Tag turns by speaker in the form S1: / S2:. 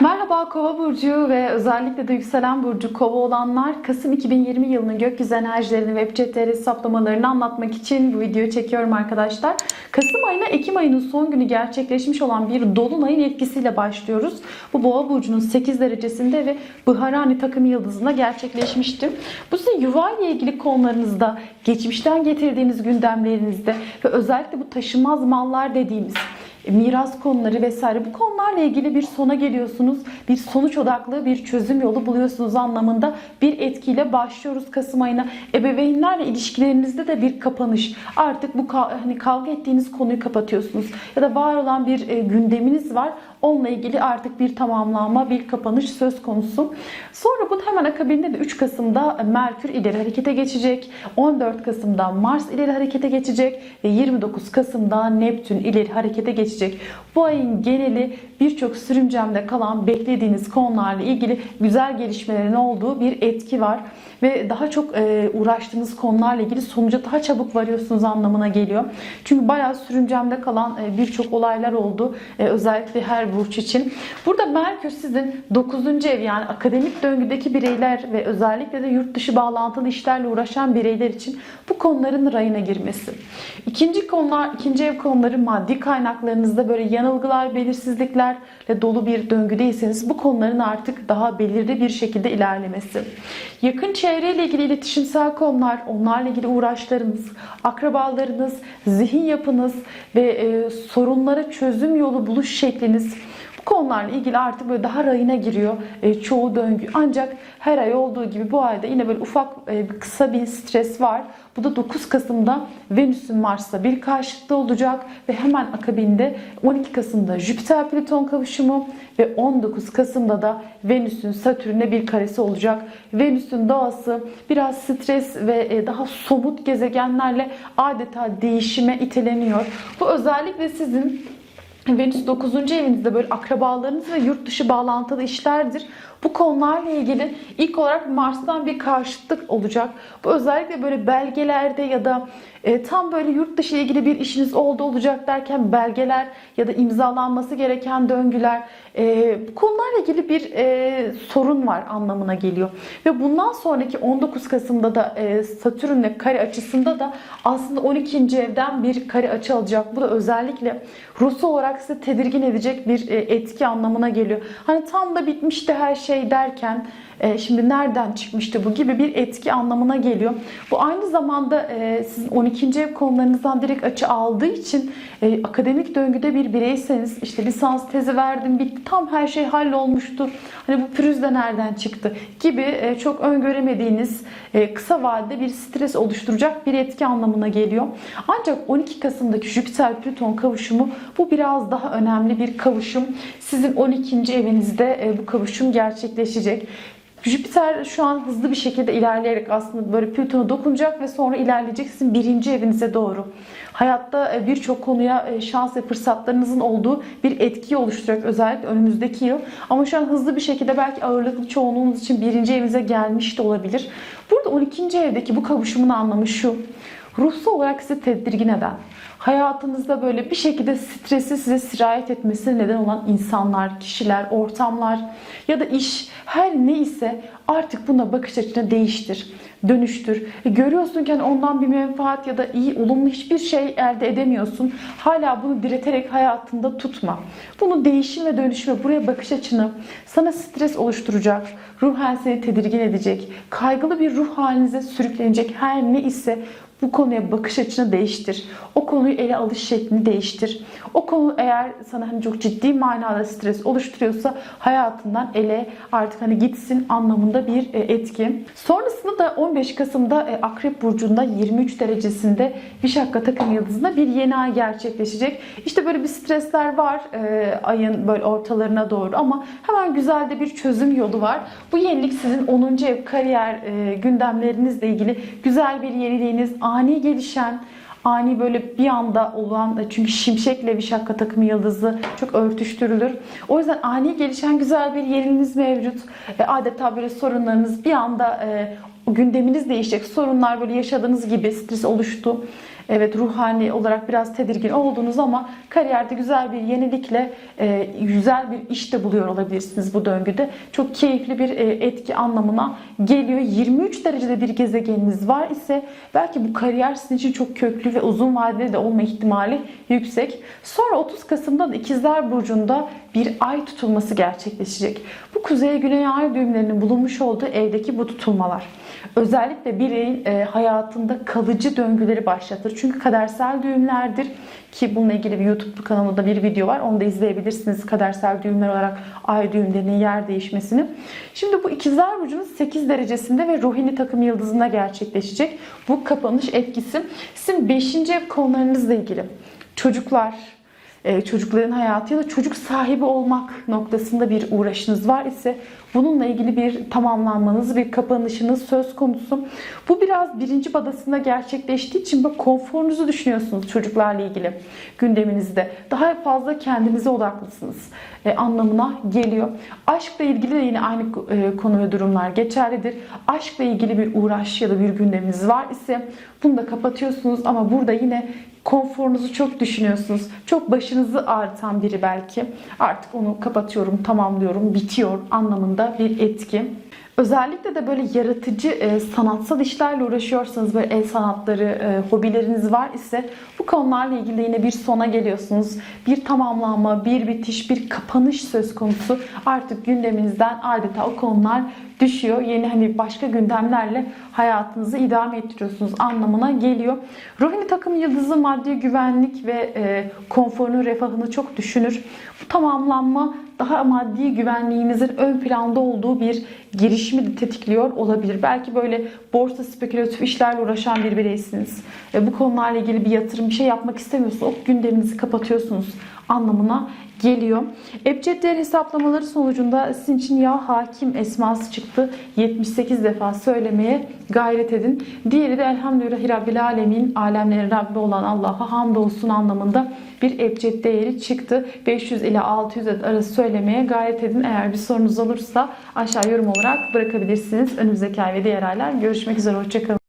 S1: Merhaba Kova burcu ve özellikle de yükselen burcu Kova olanlar Kasım 2020 yılının gökyüzü enerjilerini ve CTR hesaplamalarını anlatmak için bu videoyu çekiyorum arkadaşlar. Kasım ayına Ekim ayının son günü gerçekleşmiş olan bir dolunayın etkisiyle başlıyoruz. Bu Boğa burcunun 8 derecesinde ve Bıharani takım yıldızında gerçekleşmişti. Bu size yuva ile ilgili konularınızda, geçmişten getirdiğiniz gündemlerinizde ve özellikle bu taşınmaz mallar dediğimiz miras konuları vesaire bu konularla ilgili bir sona geliyorsunuz. Bir sonuç odaklı bir çözüm yolu buluyorsunuz anlamında bir etkiyle başlıyoruz Kasım ayına. Ebeveynlerle ilişkilerinizde de bir kapanış. Artık bu hani kavga ettiğiniz konuyu kapatıyorsunuz. Ya da var olan bir e, gündeminiz var. Onunla ilgili artık bir tamamlanma, bir kapanış söz konusu. Sonra bu hemen akabinde de 3 Kasım'da Merkür ileri harekete geçecek. 14 Kasım'da Mars ileri harekete geçecek ve 29 Kasım'da Neptün ileri harekete geçecek. Bu ayın geneli birçok sürümcemde kalan beklediğiniz konularla ilgili güzel gelişmelerin olduğu bir etki var ve daha çok e, uğraştığınız konularla ilgili sonuca daha çabuk varıyorsunuz anlamına geliyor. Çünkü bayağı sürümcemde kalan e, birçok olaylar oldu. E, özellikle her burç için. Burada Merkür sizin 9. ev yani akademik döngüdeki bireyler ve özellikle de yurt dışı bağlantılı işlerle uğraşan bireyler için bu konuların rayına girmesi. İkinci konular, ikinci ev konuları maddi kaynaklarınızda böyle yanılgılar, belirsizliklerle dolu bir döngüdeyseniz bu konuların artık daha belirli bir şekilde ilerlemesi. Yakın çevreyle ilgili iletişimsel konular, onlarla ilgili uğraşlarınız, akrabalarınız, zihin yapınız ve e, sorunlara çözüm yolu buluş şekliniz konularla ilgili artık böyle daha rayına giriyor e, çoğu döngü. Ancak her ay olduğu gibi bu ayda yine böyle ufak e, kısa bir stres var. Bu da 9 Kasım'da Venüs'ün Mars'la bir karşıtlığı olacak ve hemen akabinde 12 Kasım'da Jüpiter Plüton kavuşumu ve 19 Kasım'da da Venüs'ün Satürn'e bir karesi olacak. Venüs'ün doğası biraz stres ve e, daha somut gezegenlerle adeta değişime iteleniyor. Bu özellikle sizin Venüs 9. evinizde böyle akrabalarınız ve yurt dışı bağlantılı işlerdir. Bu konularla ilgili ilk olarak Mars'tan bir karşıtlık olacak. Bu özellikle böyle belgelerde ya da e, tam böyle yurt dışı ile ilgili bir işiniz oldu olacak derken belgeler ya da imzalanması gereken döngüler e, bu konularla ilgili bir e, sorun var anlamına geliyor. Ve bundan sonraki 19 Kasım'da da e, Satürn'le kare açısında da aslında 12. evden bir kare açı alacak. Bu da özellikle ruhsal olarak sizi tedirgin edecek bir e, etki anlamına geliyor. Hani tam da bitmişti her şey derken e, şimdi nereden çıkmıştı bu gibi bir etki anlamına geliyor. Bu aynı zamanda e, sizin 12. ev konularınızdan direkt açı aldığı için e, akademik döngüde bir bireyseniz işte lisans tezi verdim bitti tam her şey hallolmuştu. Hani bu pürüz de nereden çıktı gibi e, çok öngöremediğiniz e, kısa vadede bir stres oluşturacak bir etki anlamına geliyor. Ancak 12 Kasım'daki Jüpiter Plüton kavuşumu bu biraz daha önemli bir kavuşum. Sizin 12. evinizde e, bu kavuşum gerçekleşecek. Jüpiter şu an hızlı bir şekilde ilerleyerek aslında böyle Plüton'a dokunacak ve sonra ilerleyecek sizin birinci evinize doğru. Hayatta e, birçok konuya e, şans ve fırsatlarınızın olduğu bir etki oluşturacak özellikle önümüzdeki yıl. Ama şu an hızlı bir şekilde belki ağırlıklı çoğunluğunuz için birinci evinize gelmiş de olabilir. Burada 12. evdeki bu kavuşumun anlamı şu. Ruhsal olarak sizi tedirgin eden, hayatınızda böyle bir şekilde stresi size sirayet etmesine neden olan insanlar, kişiler, ortamlar ya da iş her ne ise artık buna bakış açını değiştir, dönüştür. E görüyorsun ki hani ondan bir menfaat ya da iyi, olumlu hiçbir şey elde edemiyorsun. Hala bunu direterek hayatında tutma. Bunu değişim ve dönüşme, buraya bakış açını sana stres oluşturacak, ruhen seni tedirgin edecek, kaygılı bir ruh halinize sürüklenecek her ne ise bu konuya bakış açını değiştir. O konuyu ele alış şeklini değiştir. O konu eğer sana hani çok ciddi manada stres oluşturuyorsa hayatından ele artık hani gitsin anlamında bir e, etki. Sonrasında da 15 Kasım'da e, Akrep Burcu'nda 23 derecesinde Vişakka takım yıldızında bir yeni ay gerçekleşecek. İşte böyle bir stresler var e, ayın böyle ortalarına doğru ama hemen güzel de bir çözüm yolu var. Bu yenilik sizin 10. ev kariyer gündemlerinizle ilgili güzel bir yeniliğiniz, ani gelişen, ani böyle bir anda olan çünkü şimşekle bir şakka takımı yıldızı çok örtüştürülür. O yüzden ani gelişen güzel bir yeriniz mevcut. E, adeta böyle sorunlarınız bir anda e, gündeminiz değişecek. Sorunlar böyle yaşadığınız gibi stres oluştu. Evet ruhani olarak biraz tedirgin oldunuz ama kariyerde güzel bir yenilikle e, güzel bir iş de buluyor olabilirsiniz bu döngüde. Çok keyifli bir e, etki anlamına geliyor. 23 derecede bir gezegeniniz var ise belki bu kariyer sizin için çok köklü ve uzun vadeli de olma ihtimali yüksek. Sonra 30 Kasım'da da İkizler Burcu'nda bir ay tutulması gerçekleşecek. Bu kuzey güney ay düğümlerinin bulunmuş olduğu evdeki bu tutulmalar. Özellikle bireyin e, hayatında kalıcı döngüleri başlatır. Çünkü kadersel düğümlerdir ki bununla ilgili bir YouTube kanalında bir video var. Onu da izleyebilirsiniz. Kadersel düğümler olarak ay düğümlerinin yer değişmesini. Şimdi bu ikizler burcunun 8 derecesinde ve Rohini takım yıldızında gerçekleşecek. Bu kapanış etkisi sizin 5. ev konularınızla ilgili. Çocuklar, e, çocukların hayatı ya da çocuk sahibi olmak noktasında bir uğraşınız var ise bununla ilgili bir tamamlanmanız, bir kapanışınız söz konusu. Bu biraz birinci badasında gerçekleştiği için böyle konforunuzu düşünüyorsunuz çocuklarla ilgili gündeminizde. Daha fazla kendinize odaklısınız e, anlamına geliyor. Aşkla ilgili de yine aynı e, konu ve durumlar geçerlidir. Aşkla ilgili bir uğraş ya da bir gündeminiz var ise bunu da kapatıyorsunuz ama burada yine konforunuzu çok düşünüyorsunuz. Çok başınızı ağrıtan biri belki. Artık onu kapatıyorum, tamamlıyorum, bitiyor anlamında bir etki. Özellikle de böyle yaratıcı e, sanatsal işlerle uğraşıyorsanız böyle el sanatları, e, hobileriniz var ise bu konularla ilgili yine bir sona geliyorsunuz. Bir tamamlanma, bir bitiş, bir kapanış söz konusu. Artık gündeminizden adeta o konular düşüyor. Yeni hani başka gündemlerle hayatınızı idame ettiriyorsunuz anlamına geliyor. Rohini takım yıldızı maddi güvenlik ve e, konforunu, refahını çok düşünür. Bu tamamlanma daha maddi güvenliğinizin ön planda olduğu bir girişimi de tetikliyor olabilir. Belki böyle borsa spekülatif işlerle uğraşan bir bireysiniz. E, bu konularla ilgili bir yatırım bir şey yapmak istemiyorsunuz. O gündeminizi kapatıyorsunuz anlamına geliyor. Ebced değer hesaplamaları sonucunda sizin için ya hakim esması çıktı. 78 defa söylemeye gayret edin. Diğeri de elhamdülillahi rabbil alemin alemlerin Rabbi olan Allah'a hamdolsun anlamında bir ebced değeri çıktı. 500 ile 600 adet arası söylemeye gayret edin. Eğer bir sorunuz olursa aşağı yorum olarak bırakabilirsiniz. Önümüzdeki ay ve diğer aylar görüşmek üzere. Hoşçakalın.